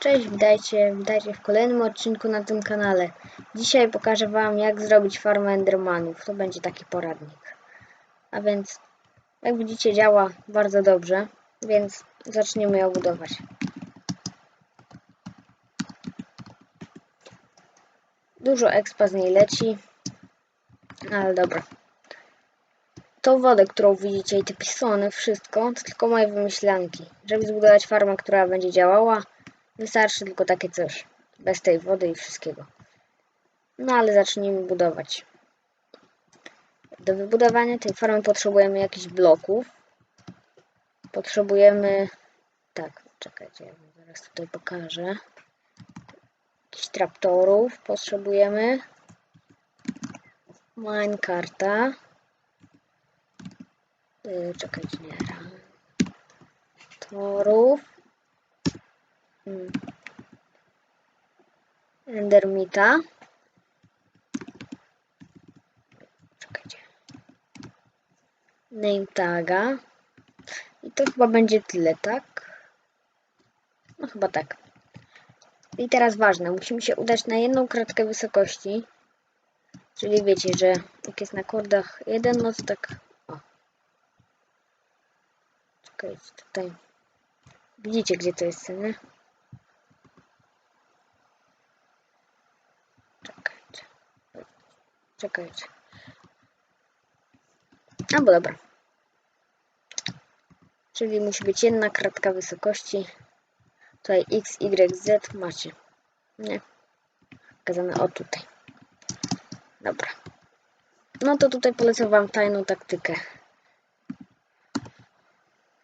Cześć, witajcie, witajcie w kolejnym odcinku na tym kanale. Dzisiaj pokażę wam jak zrobić farmę endermanów. To będzie taki poradnik. A więc, jak widzicie działa bardzo dobrze, więc zaczniemy ją budować. Dużo expa z niej leci, ale dobra. Tą wodę, którą widzicie i te pisony, wszystko, to tylko moje wymyślanki. Żeby zbudować farmę, która będzie działała, Wystarczy tylko takie coś. Bez tej wody i wszystkiego. No ale zacznijmy budować. Do wybudowania tej farmy potrzebujemy jakichś bloków. Potrzebujemy... Tak, czekajcie, ja zaraz tutaj pokażę. Jakichś traptorów potrzebujemy. Minecarta. Yy, czekajcie, nie. Torów. Endermita. Czekajcie. Name taga. I to chyba będzie tyle, tak? No chyba tak. I teraz ważne, musimy się udać na jedną kratkę wysokości. Czyli wiecie, że jak jest na kordach jeden, no to tak... O. Czekajcie, tutaj. Widzicie, gdzie to jest, nie? Czekajcie. Albo dobra. Czyli musi być jedna kratka wysokości. Tutaj x, y, z macie. Nie? Pokazane o tutaj. Dobra. No to tutaj polecam wam tajną taktykę.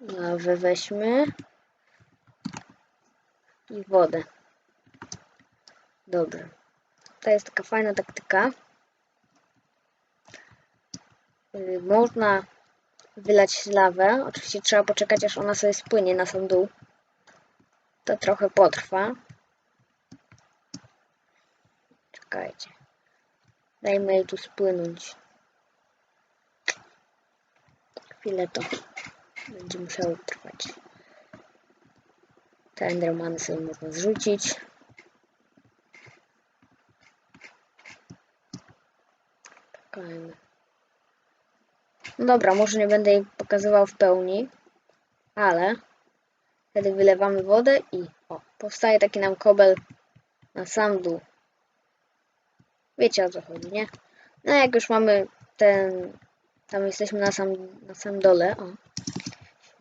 Lawę weźmy. I wodę. Dobrze. To jest taka fajna taktyka. Yy, Można wylać lawę. Oczywiście trzeba poczekać, aż ona sobie spłynie na sam dół. To trochę potrwa. Czekajcie. Dajmy jej tu spłynąć. Chwilę to będzie musiało trwać. Te endermany sobie można zrzucić. Czekajmy. No dobra, może nie będę jej pokazywał w pełni, ale wtedy wylewamy wodę i o, powstaje taki nam kobel na sam dół. Wiecie o co chodzi, nie? No jak już mamy ten, tam jesteśmy na sam, na sam dole, o,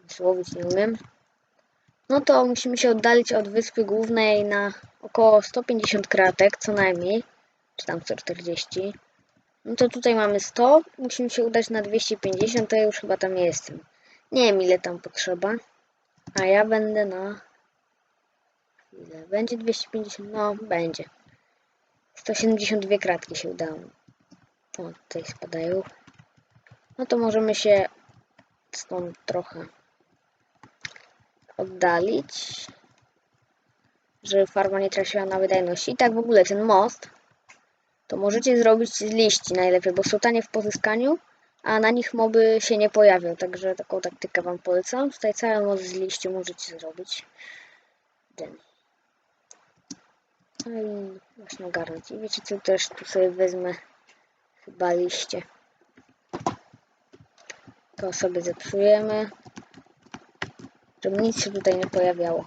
słowić nie umiem, no to musimy się oddalić od wyspy głównej na około 150 kratek co najmniej, czy tam 140. No to tutaj mamy 100, musimy się udać na 250, to ja już chyba tam jestem. Nie wiem ile tam potrzeba, a ja będę na... Ile? Będzie 250? No, będzie. 172 kratki się udało. O, tutaj spadają. No to możemy się stąd trochę oddalić, żeby farma nie traciła na wydajności. I tak w ogóle ten most to możecie zrobić z liści najlepiej, bo są tanie w pozyskaniu, a na nich moby się nie pojawią, także taką taktykę wam polecam. Tutaj cały most z liści możecie zrobić. Ten. No i właśnie ogarnąć. I wiecie co, też tu sobie wezmę chyba liście. To sobie zepsujemy żeby nic się tutaj nie pojawiało.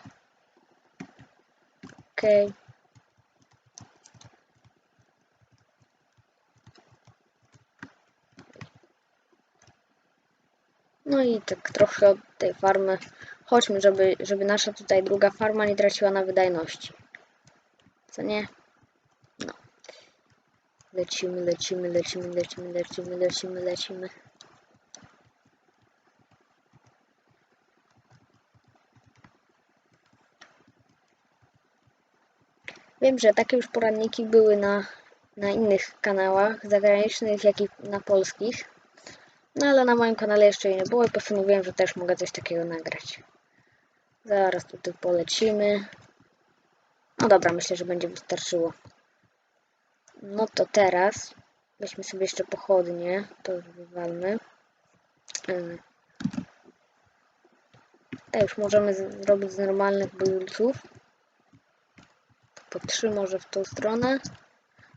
Okej. Okay. No i tak trochę od tej farmy chodźmy, żeby, żeby nasza tutaj druga farma nie traciła na wydajności. Co nie? No. Lecimy, lecimy, lecimy, lecimy, lecimy, lecimy, lecimy. Wiem, że takie już poradniki były na, na innych kanałach zagranicznych, jak i na polskich. No ale na moim kanale jeszcze nie było i postanowiłem, że też mogę coś takiego nagrać. Zaraz tutaj polecimy. No dobra, myślę, że będzie wystarczyło. No to teraz weźmy sobie jeszcze pochodnie. To już wywalmy. To już możemy zrobić z normalnych bojulców. po trzy może w tą stronę.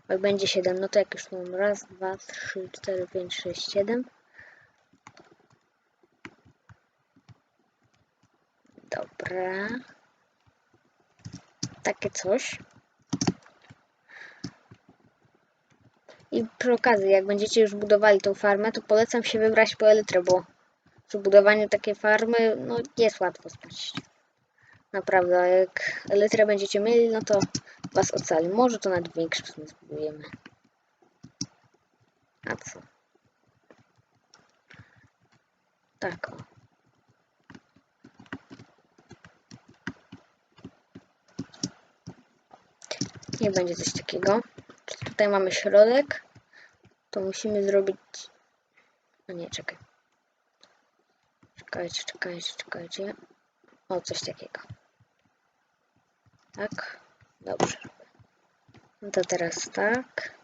Jak będzie 7, no to jak już mam raz, dwa, trzy, cztery, pięć, sześć, siedem. Dobra. Takie coś. I przy okazji, jak będziecie już budowali tą farmę, to polecam się wybrać po elytrę, bo przy budowaniu takiej farmy, no jest łatwo spaść. Naprawdę, jak elytrę będziecie mieli, no to was ocali. Może to nawet większy zbudujemy. A co? Tak o. Nie będzie coś takiego. Tutaj mamy środek. To musimy zrobić... No nie, czekaj. Czekajcie, czekajcie, czekajcie. O, coś takiego. Tak? Dobrze. No to teraz tak.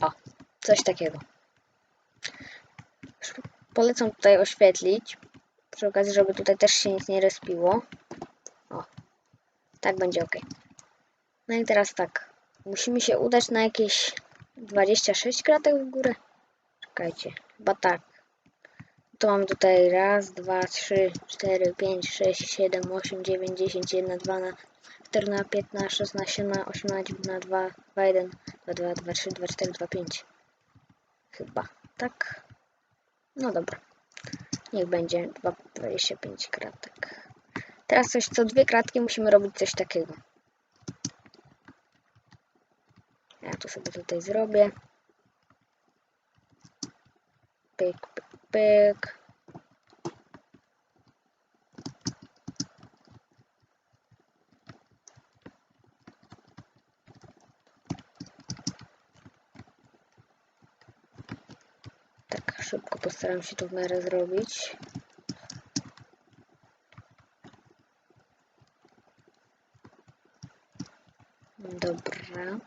O, coś takiego. Polecam tutaj oświetlić. Przy okazji, żeby tutaj też się nic nie respiło. O, tak będzie ok. No i teraz tak. Musimy się udać na jakieś 26 kratek w górę. Czekajcie, chyba tak. To mamy tutaj raz, dwa, trzy, cztery, pięć, sześć, siedem, osiem, dziewięć, dziesięć, jedna, dwa, na 14, 15, 16, 17, 18, 19, 2, 2, 1, 2, 2, 2, 3, 2, 4, 2, 5. Chyba, tak? No dobra. Niech będzie 2, 25 kratek. Teraz coś co dwie kratki musimy robić coś takiego. Ja to sobie tutaj zrobię. Pyk, pyk, pyk. Tak szybko postaram się to w miarę zrobić. Dobra.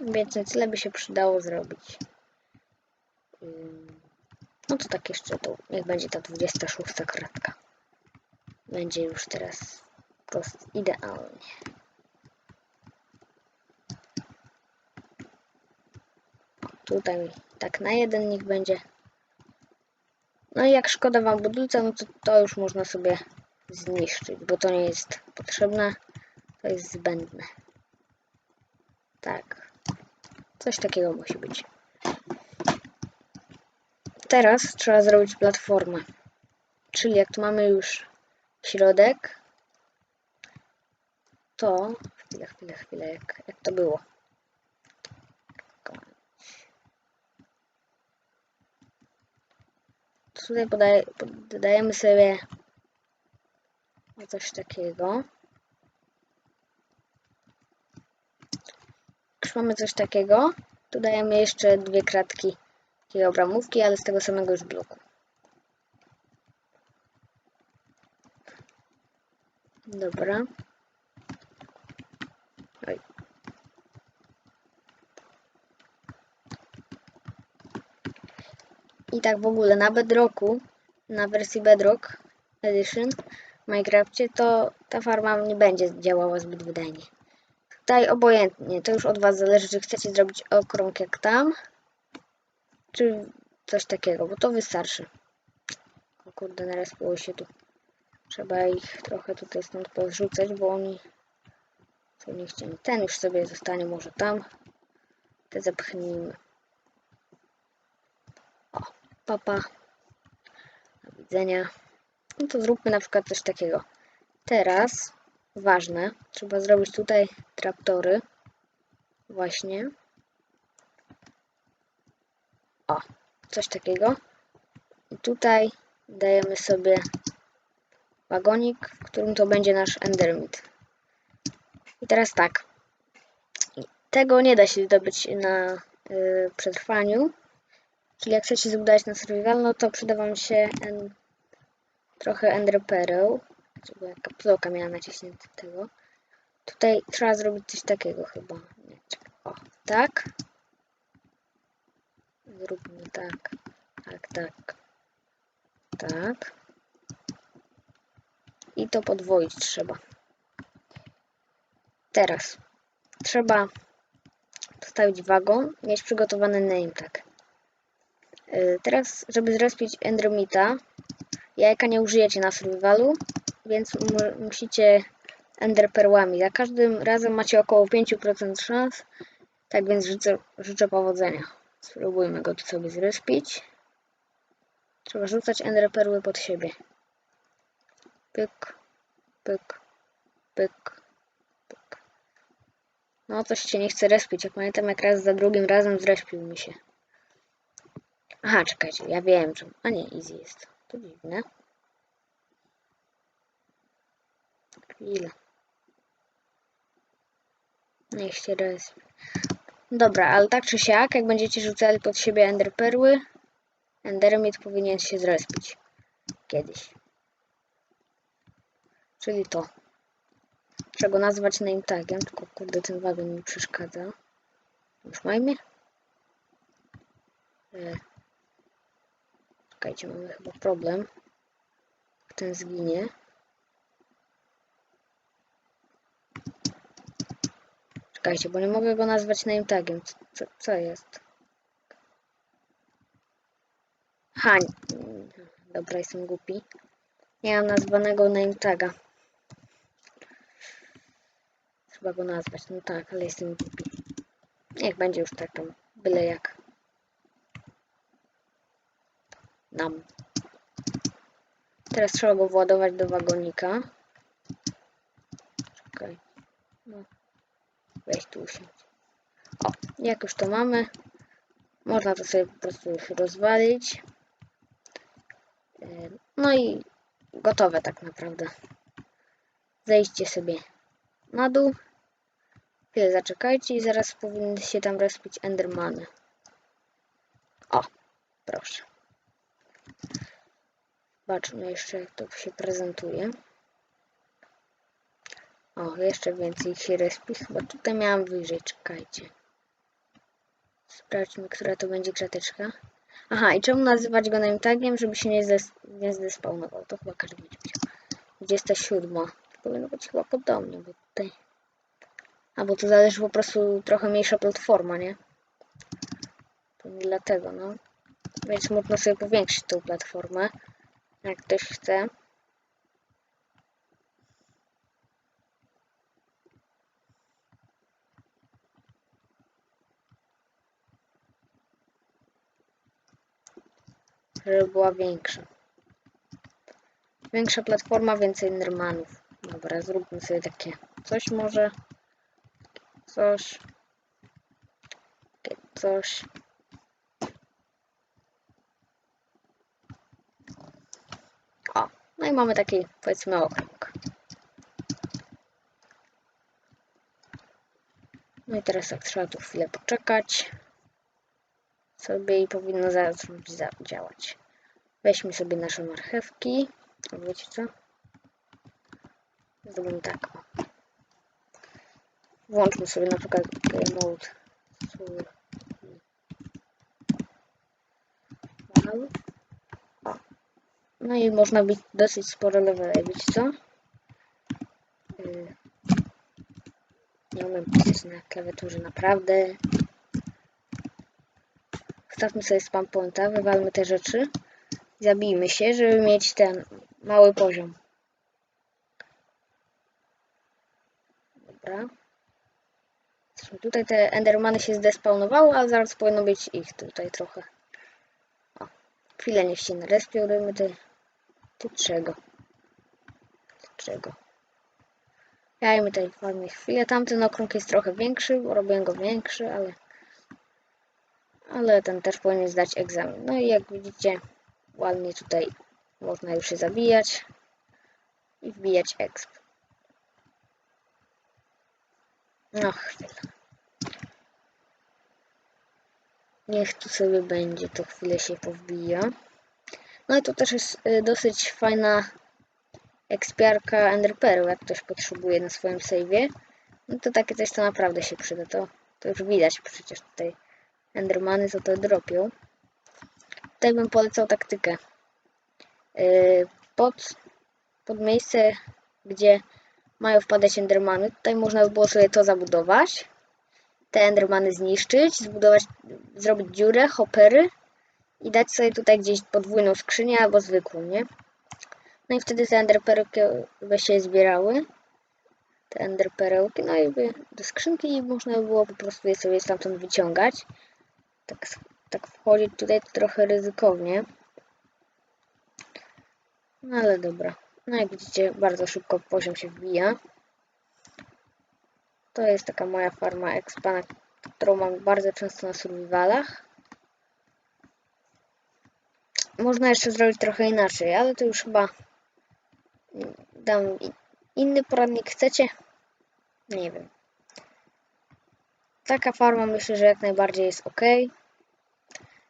Więc tyle by się przydało zrobić. No to tak jeszcze tu. Niech będzie ta 26 kratka. Będzie już teraz prost idealnie. Tutaj tak na jeden niech będzie. No i jak szkoda wam budulca, no to to już można sobie zniszczyć, bo to nie jest potrzebne, to jest zbędne. Tak. Coś takiego musi być. Teraz trzeba zrobić platformę. Czyli jak tu mamy już środek, to chwilę, chwilę, chwilę, jak, jak to było. Tutaj dodajemy sobie coś takiego. Już mamy coś takiego, dodajemy jeszcze dwie kratki kilogramówki, ale z tego samego już bloku. Dobra. Oj. I tak w ogóle na Bedrocku, na wersji Bedrock Edition w Minecrafcie, to ta farma nie będzie działała zbyt wydajnie. Tutaj obojętnie, to już od Was zależy, czy chcecie zrobić okrąg jak tam, czy coś takiego, bo to wystarczy. O kurde, naraz było się tu. Trzeba ich trochę tutaj stąd porzucać, bo oni są niechciani. Ten już sobie zostanie może tam. Te zepchnijmy. Papa. Do widzenia. No to zróbmy na przykład coś takiego. Teraz, ważne, trzeba zrobić tutaj traktory. Właśnie. O, coś takiego. I tutaj dajemy sobie wagonik, w którym to będzie nasz endermit. I teraz tak. Tego nie da się zdobyć na y, przetrwaniu. Czyli jak chcecie zbudować na survival, no to przyda wam się en, trochę ender pearl. Żeby jaka ploka miała naciśnięte tego. Tutaj trzeba zrobić coś takiego chyba. Nie. O, tak. Zróbmy tak. Tak, tak. Tak. I to podwoić trzeba. Teraz trzeba postawić wagon, mieć przygotowany name tag. Yy, Teraz, żeby zrespić Endermita, jajka nie użyjecie na survivalu, więc mu- musicie enderperłami. Za każdym razem macie około 5% szans, tak więc życzę, życzę powodzenia. Spróbujmy go tu sobie zrespić. Trzeba rzucać enderperły pod siebie. Pyk, pyk, pyk, pyk. No, coś się nie chce respić. Ja pamiętam, jak raz za drugim razem zrespił mi się. Aha, czekajcie, ja wiem, czemu. A nie, easy jest. To dziwne. Chwila. Niech się respi. Dobra, ale tak czy siak, jak będziecie rzucali pod siebie enderperły, endermit powinien się zrespić. Kiedyś. Czyli to. Trzeba nazwać name tagiem, tylko kurde ten wagon mi przeszkadza. Już majmy? E. Czekajcie, mamy chyba problem. Ten zginie. Czekajcie, bo nie mogę go nazwać name tagiem. Co, co, jest? Ha, nie- dobra, jestem głupi. Nie mam nazwanego name taga. Trzeba go nazwać, no tak, ale jestem głupi. Niech będzie już tak byle jak. Nam. Teraz trzeba go władować do wagonika. Czekaj. No. Weź tu usiądź. O, jak już to mamy, można to sobie po prostu już rozwalić. No i gotowe tak naprawdę. Zejdźcie sobie na dół. Chwilę zaczekajcie i zaraz powinny się tam respić endermany. O, proszę. Zobaczmy jeszcze jak to się prezentuje. O, jeszcze więcej się respi. Chyba tutaj miałam wyżej, czekajcie. Sprawdźmy, która to będzie krateczka. Aha, i czemu nazywać go name tagiem, żeby się nie, zdes nie zdespawnował? To chyba każdy będzie wiedział. 27. Powinno być chyba podobnie, bo tutaj... A, bo tu zależy po prostu trochę mniejsza platforma, nie? To nie dlatego, no. Więc można sobie powiększyć tą platformę, jak ktoś chce. żeby była większa. Większa platforma, więcej Endermanów. Dobra, zróbmy sobie takie coś może. Coś. Takie coś. O, no i mamy taki, powiedzmy, okrąg. No i teraz tak trzeba tu chwilę poczekać sobie i powinno zacząć za działać. Weźmy sobie nasze marchewki. Wiecie co? Zrobimy tak. Włączmy sobie na przykład game mode. survival. No i można być dosyć sporo levele. Wiecie co? Nie umiem pisać na klawiaturze naprawdę. Wstawmy sobie spam pointa, wywalmy te rzeczy. Zabijmy się, żeby mieć ten mały poziom. Dobra. Tutaj te endermany się zdespawnowały, ale zaraz powinno być ich tutaj trochę. O, chwilę niech się narespią, dajmy te... Ty czego? Ty czego? Jajmy tej farmie chwilę. Tamten okrąg jest trochę większy, bo robię go większy, ale ale ten też powinien zdać egzamin. No i jak widzicie, ładnie tutaj można już się zabijać i wbijać exp. No chwilę. Niech tu sobie będzie, to chwilę się powbija. No i to też jest y, dosyć fajna ekspiarka Enderpearl, jak ktoś potrzebuje na swoim save'ie. No to takie coś to naprawdę się przyda. To, to już widać przecież tutaj Endermany co to dropią. Tutaj bym polecał taktykę. yy, pod, pod miejsce, gdzie mają wpadać endermany. Tutaj można by było sobie to zabudować. Te endermany zniszczyć, zbudować, zrobić dziurę, hoppery i dać sobie tutaj gdzieś podwójną skrzynię albo zwykłą, nie? No i wtedy te enderperełki by się zbierały. Te enderperełki, no i by do skrzynki i można by było po prostu je sobie stamtąd wyciągać. Tak, tak wchodzić tutaj trochę ryzykownie. No ale dobra. No jak widzicie, bardzo szybko poziom się wbija. To jest taka moja farma expa, którą mam bardzo często na survivalach. Można jeszcze zrobić trochę inaczej, ale to już chyba dam inny poradnik. Chcecie? Nie wiem. Taka farma myślę, że jak najbardziej jest ok.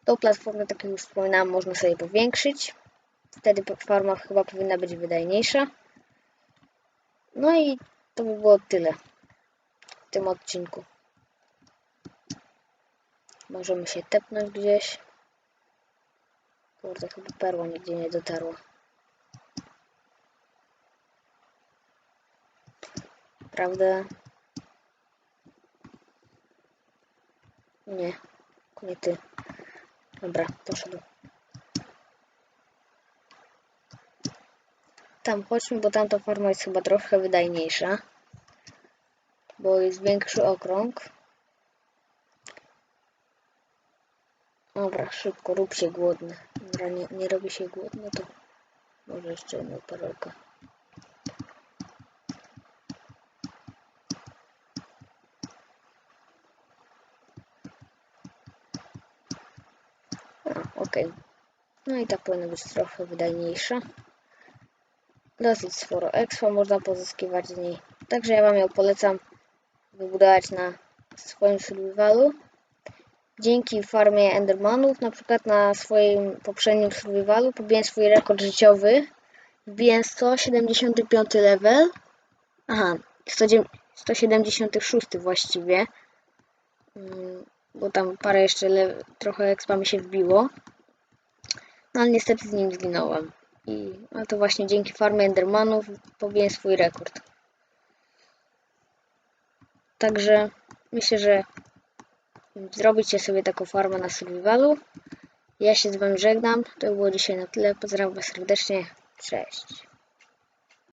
Tą platformę, tak jak już wspominałam, można sobie powiększyć. Wtedy farma chyba powinna być wydajniejsza. No i to by było tyle w tym odcinku. Możemy się tepnąć gdzieś. Kurde, chyba perła nigdzie nie dotarła. Prawda? Nie, nie ty. Dobra, poszedł. Tam chodźmy, bo tamta farma jest chyba trochę wydajniejsza. Bo jest większy okrąg. Dobra, szybko, rób się głodny. Nie, nie robi się głodny, to może jeszcze jedną perełkę. A, okej. No i ta powinna być trochę wydajniejsza. Dosyć sporo expo można pozyskiwać z niej. Także ja Wam ją polecam wybudować na swoim survivalu. Dzięki farmie Endermanów, na przykład na swoim poprzednim survivalu, pobiłem swój rekord życiowy. Wbiłem 175 level. Aha, 100 176 właściwie. Mm, Bo tam parę jeszcze trochę expa mi się wbiło. No ale niestety z nim zginąłem. I to właśnie dzięki farmie Endermanów pobiłem swój rekord. Także myślę, że zrobicie sobie taką farmę na survivalu. Ja się z wami żegnam. To było dzisiaj na tyle. Pozdrawiam was serdecznie. Cześć.